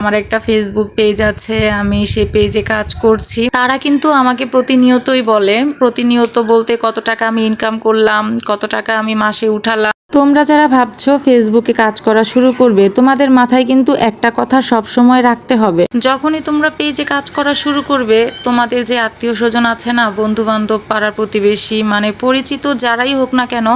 আমার একটা Facebook page আছে, আমি সে পেজে কাজ করছি। তারা কিন্তু আমাকে প্রতিনিয়তই বলে, প্রতিনিয়ত বলতে কত টাকা আমি ইনকাম করলাম, কত টাকা আমি মাসে উঠালাম। তোমরা যারা ভাবছ ফেসবুকে কাজ করা শুরু করবে, তোমাদের মাথায় কিন্তু একটা কথা সব সময় রাখতে হবে। যখনই তোমরা পেজে কাজ করা শুরু করবে, তোমাদের যে আত্মীয় স্বজন আছে না বন্ধু বান্ধব পাড়া প্রতিবেশী মানে পরিচিত যারাই হোক না কেন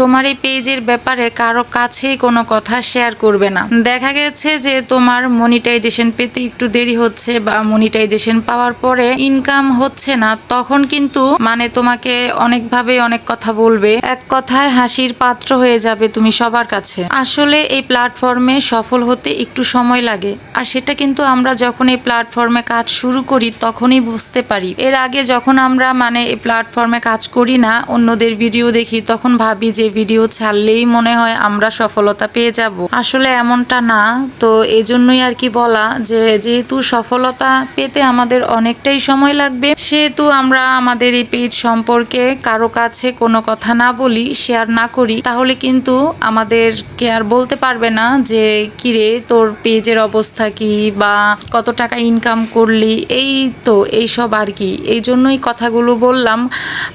তোমার এই পেজের ব্যাপারে কারও কাছেই কোনো কথা শেয়ার করবে না। দেখা গেছে যে তোমার মনিটাইজেশন পেতে একটু দেরি হচ্ছে বা মনিটাইজেশন পাওয়ার পরে ইনকাম হচ্ছে না, তখন কিন্তু মানে তোমাকে অনেকভাবে অনেক কথা বলবে। এক কথায় হাসির পাত্র হয়ে যাবে তুমি সবার কাছে। আসলে এই প্ল্যাটফর্মে সফল হতে একটু সময় লাগে। আর সেটা কিন্তু আমরা যখন এই প্ল্যাটফর্মে কাজ শুরু করি, তখনই বুঝতে পারি। এর আগে যখন আমরা মানে এই প্ল্যাটফর্মে কাজ করি না, অন্যদের ভিডিও দেখি, তখন ভাবি যে ভিডিও ছাড়লেই মনে হয় আমরা সফলতা পেয়ে যাব। আসলে এমনটা না, তো এই জন্যই আর কি বলা যে যেহেতু সফলতা পেতে আমাদের অনেকটাই সময় লাগবে, সেহেতু আমরা আমাদের এই পেজ সম্পর্কে কারও কাছে কোনো কথা না বলি শেয়ার না করি, তাহলে কিন্তু আমাদেরকে আর বলতে পারবে না যে, কিরে, তোর পেজের অবস্থা কি বা কত টাকা ইনকাম করলি? এই তো, এইসব আর কি। এই জন্যই কথাগুলো বললাম।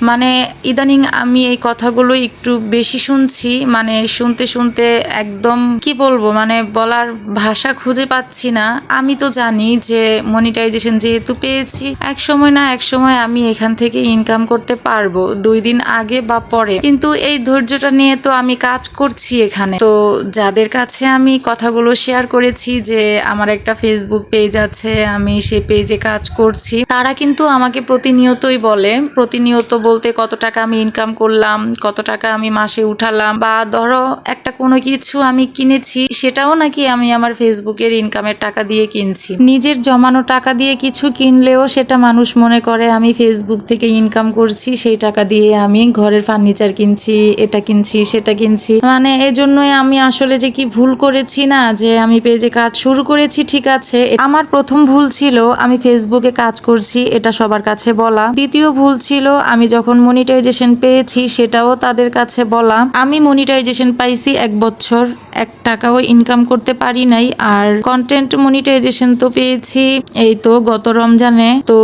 মানে ইদানিং আমি এই কথাগুলো একটু বেশি শুনছি মানে শুনতে শুনতে একদম কি বলব মানে বলার ভাষা খুঁজে পাচ্ছি না। আমি তো জানি যে মনিটাইজেশন যেহেতু পেয়েছি, এক সময় না এক সময় আমি এখান থেকে ইনকাম করতে পারব, দুই দিন আগে বা পরে। কিন্তু এই ধৈর্যটা নিয়ে তো আমি কাজ করছি এখানে। তো যাদের কাছে আমি কথাগুলো শেয়ার করেছি যে আমার একটা ফেসবুক পেজ আছে, আমি সে পেজে কাজ করছি, তারা কিন্তু আমাকে প্রতিনিয়তই বলে, প্রতিনিয়ত বলতে কত টাকা আমি ইনকাম করলাম, কত টাকা আমি মাসে উঠালাম, বা ধরো একটা কোনো কিছু আমি কিনেছি, সেটাও নাকি আমি আমার ফেসবুকের ইনকামের টাকা দিয়ে কিনছি। নিজের জমানো টাকা দিয়ে কিছু কিনলেও সেটা মানুষ মনে করে, আমি ফেসবুক থেকে ইনকাম করছি, সেই টাকা দিয়ে আমি ঘরের ফার্নিচার কিনছি, এটা কিনছি, সেটা কিনছি। মানে এজন্যই আমি আসলে যে কি ভুল করেছি না, যে আমি পেজে কাজ শুরু করেছি, ঠিক আছে। আমার প্রথম ভুল ছিল, আমি ফেসবুকে কাজ করছি, এটা সবার কাছে বলা। দ্বিতীয় ভুল ছিল, আমি যখন মনিটাইজেশন পেয়েছি, সেটাও তাদের কাছে বলা। আমি মনিটাইজেশন পাইছি এক বছর, এক টাকাও ইনকাম করতে পারি নাই, আর কন্টেন্ট মনিটাইজেশন তো পেয়েছি, এই তো গত রমজানে, তো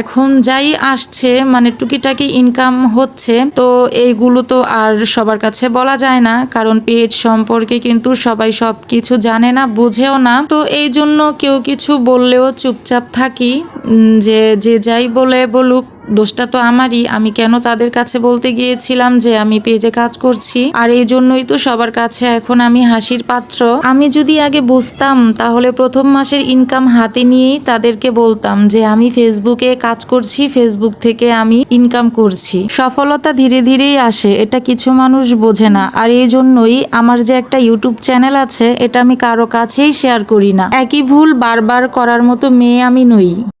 এখন যাই আসছে মানে টুকিটাকি ইনকাম হচ্ছে, তো এইগুলো তো আর সবার কাছে বলা যায় না, কারণ পেজ সম্পর্কে কিন্তু সবাই সব কিছু জানে না, বুঝেও না, তো এই জন্য কেউ কিছু বললেও চুপচাপ থাকি যে যে যাই বলে বলুক দোষটা তো আমারই। আমি কেন তাদের কাছে বলতে গিয়েছিলাম যে আমি পেজে কাজ করছি? আর এই জন্যই তো সবার কাছে এখন আমি হাসির পাত্র। আমি যদি আগে বুঝতাম, তাহলে প্রথম মাসের ইনকাম হাতে নিয়েই তাদেরকে বলতাম যে আমি ফেসবুকে কাজ করছি ফেসবুক থেকে আমি ইনকাম করছি। সফলতা ধীরে ধীরেই আসে, এটা কিছু মানুষ বোঝে না। আর এই জন্যই আমার যে একটা ইউটিউব চ্যানেল আছে, এটা আমি কারও কাছেই শেয়ার করি না। একই ভুল বারবার করার মতো মেয়ে আমি নই।